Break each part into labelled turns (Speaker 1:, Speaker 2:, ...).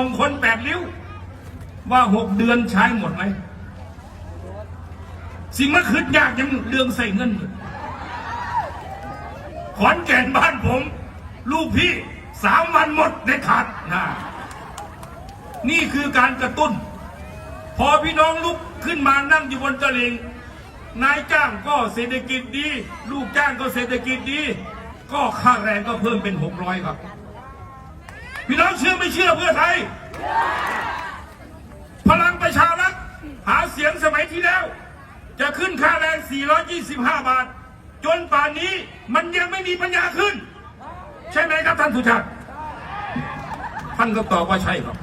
Speaker 1: องคนแปดริ้ว ว่าหกเดือนใช้หมดไหมสิ่งมันคืดยากยังเรื่องใส่เงินขอนแก่นบ้านผม ลูกพี่สามวันหมดได้ขาดนะนี่คือการกระตุ้น พอพี่น้องลุกขึ้นมานั่งอยู่บนตะลิงนายจ้างก็เศรษฐกิจดี ลูกจ้างก็เศรษฐกิจดี ก็ค่าแรงก็เพิ่มเป็นหกร้อยครับ พี่น้องเชื่อไม่เชื่อเพื่อไทย พลังประชารัฐหาเสียงสมัยที่แล้ว จะขึ้นค่าแรง 425 บาท จนป่านนี้มันยังไม่มีปัญญาขึ้น ใช่ไหมครับท่านสุชาติท่านก็ตอบว่าใช่ครับ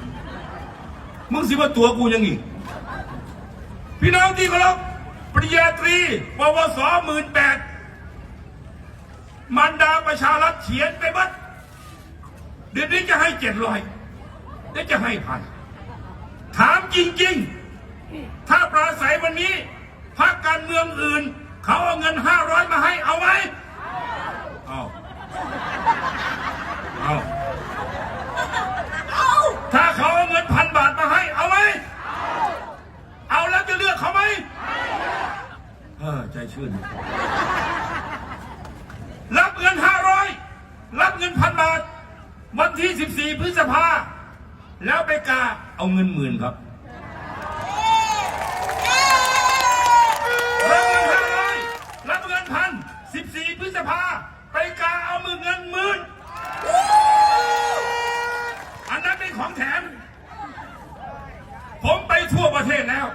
Speaker 1: มึงสิว่าตัวกูยังอีกพี่น้องที่เคารพปริญญาตรีปวสหมื่นแปดมันดาประชารัฐเขียนไปบัด ดี๋ยวนี้จะให้เจ็ดร้อยเดี๋ยวจะให้พันถามจริงๆ ถ้าปราศัยวันนี้พรรคการเมืองอื่น เขาเอาเงินห้าร้อยมาให้เอาไหมเอาเอาถ้าเขาเอาเงินพันบาทมาให้เอาไหมเอาแล้วจะเลือกเขาไหมเออใจชื่นรับเงินห้าร้อยรับเงินพันบาท วันที่สิบสี่พฤษภา แล้วไปกาเอาเงินหมื่นครับรับเงินห้าร้อยรับเงินพันสิบสี่พฤษภา ไปกาเอามือเงินหมื่นอันนั้นเป็นของแถม ผมไปทั่วประเทศแล้ว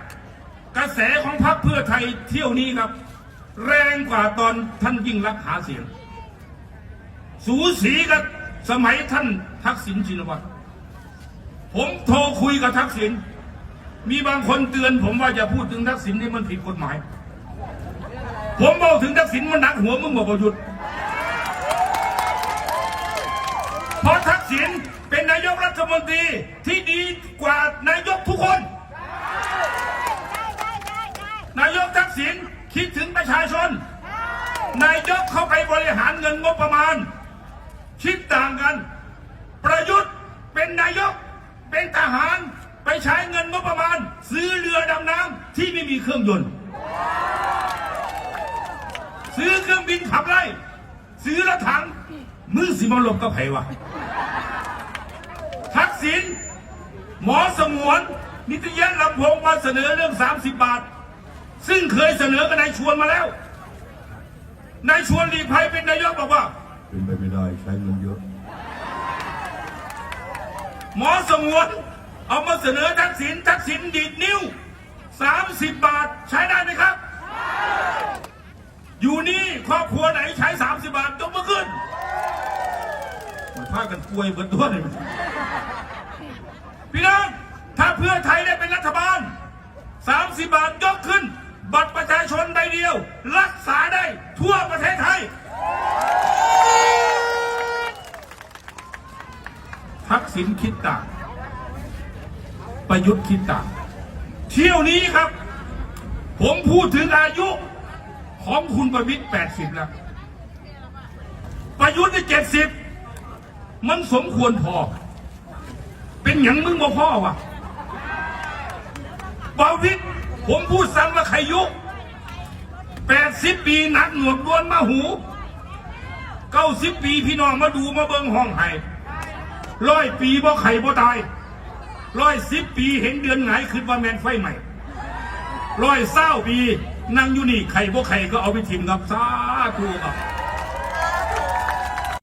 Speaker 1: กระแสของพรรคเพื่อไทยเที่ยวนี้ครับ แรงกว่าตอนท่านยิ่งรักษณ์หาเสียง สูสีกับ สมัยท่านทักษิณชินวัตรผมโทรคุยกับทักษิณมีบางคนเตือน ผมว่าอย่าพูดถึงทักษิณนี่มันผิดกฎหมาย ผมบอกถึงทักษิณมันหนักหัวมึงบอกประยุทธ์เพราะทักษิณเป็นนายกรัฐมนตรีที่ดีกว่านายกทุกคน นายกทักษิณคิดถึงประชาชน นายกเข้าไปบริหารเงินงบประมาณ คิดต่างกัน ประยุทธ์เป็นนายก เป็นทหารไปใช้เงินงบประมาณ ซื้อเรือดำน้ำที่ไม่มีเครื่องยนต์ ซื้อเครื่องบินขับไล่ ซื้อรถถัง มือสิมลบกับไผวะทักษิณหมอสมวน นิตยะลำพงมาเสนอเรื่อง 30 บาท ซึ่งเคยเสนอกับนายชวนมาแล้วนายชวนหลีกภัยเป็นนายกบอกว่า
Speaker 2: เป็นไปไม่ได้ใช้เงินเยอะ
Speaker 1: หมอสงวนเอามาเสนอทักษิณทักษิณดีดนิ้ว 30 บาทใช้ได้ไหมครับ อยู่นี่ครอบครัวไหนใช้ 30 บาทยกมือขึ้นมันพากันป่วยเบิดตัวเลยมันพี่น้อง ถ้าเพื่อไทยได้เป็นรัฐบาล 30 บาทยกขึ้น บัตรประชาชนใบเดียว รักษาได้ทั่วประเทศไทย ทัก ษิณคิดต่างประยุทธ์คิดต่างเที่ยวนี้ครับ ผมพูดถึงอายุของคุณประวิตร80 แล้ว ประยุทธ์ได้70 มันสมควรพอ เป็นอย่างมึงบ่พ่อวะประวิตรผมพูดซ้ำว่าใครยุ80 ปีนักหนวกด้วนมาหู 90 ปีพี่น้องมาดูมาเบิงห้องไห้ ร้อยปีบ่ไข่บ่ตายร้อยสิบปีเห็นเดือนไหนขึ้นว่าแมนไฟใหม่ร้อยเศร้าปีนั่งอยู่นี่ไข่บ่ไข่ก็เอาไปทิมกับซาทูครับ